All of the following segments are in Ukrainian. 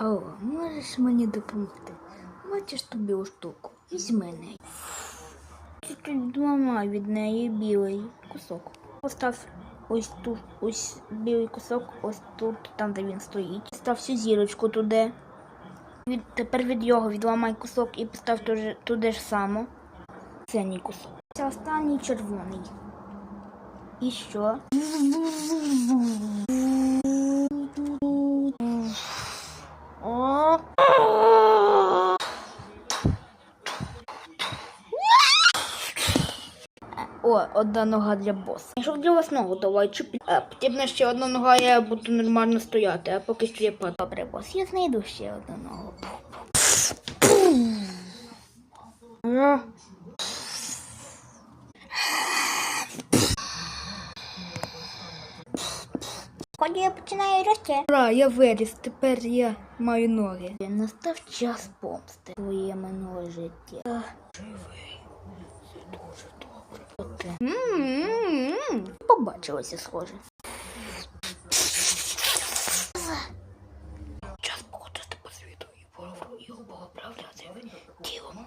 О, можеш мені допомогти? Бачиш ту білу штуку? Візьми неї. Чуть-чуть від неї білий кусок. Постав ось тут, ось білий кусок, ось тут, там де він стоїть. Став всю зірочку туди. Від, тепер від його відламай кусок і постав туди, туди ж само. Синій кусок. Це останній червоний. І що? О! О, одна нога для боса. Якщо для вас ногу, давай чупі. А, потрібна ще одна нога, я буду нормально стояти, а поки що я по добре, бос. Я знайду ще одну ногу. Ході я починаю рости. Ура, я виріс, тепер я маю ноги. Настав час помсти своє минуле життя. Живий. М-м-м. Побачилося схоже. Час походити по світу і його поправляти тілом.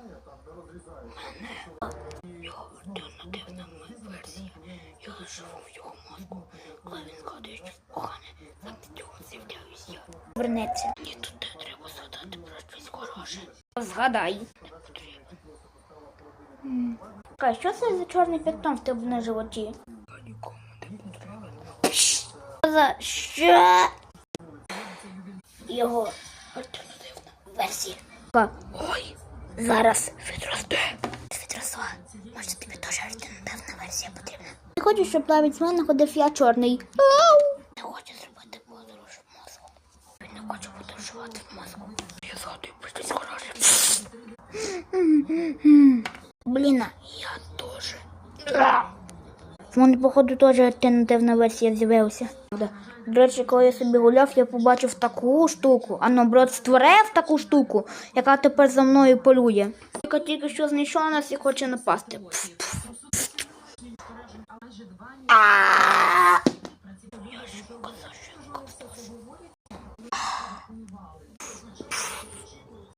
Мене його альтернативна версія. Я живу в його мозку. Коли він згадує щось погане, замість цього з'являюсь я. Вернеться. Ні, тут не треба згадати про щось хороше. Згадай. Не потрібно. Кай, що це за чорний пятно в тебе на животі? За що? Його альтернативна версія. Ой, зараз відросте. Відросла. Може тобі теж альтернативна версія потрібна. Не хочу, щоб навіть з мене ходив я чорний. Не хочу зробити подорож в мозку. Не хочу подорожувати в мозку. Я згадую щось хороше. Блін, я теж. В мене, походу, теж альтернативна версія з'явилася. До речі, коли я собі гуляв, я побачив таку штуку. А ну, брат створив таку штуку, яка тепер за мною полює. Яка тільки що знайшла нас і хоче напасти.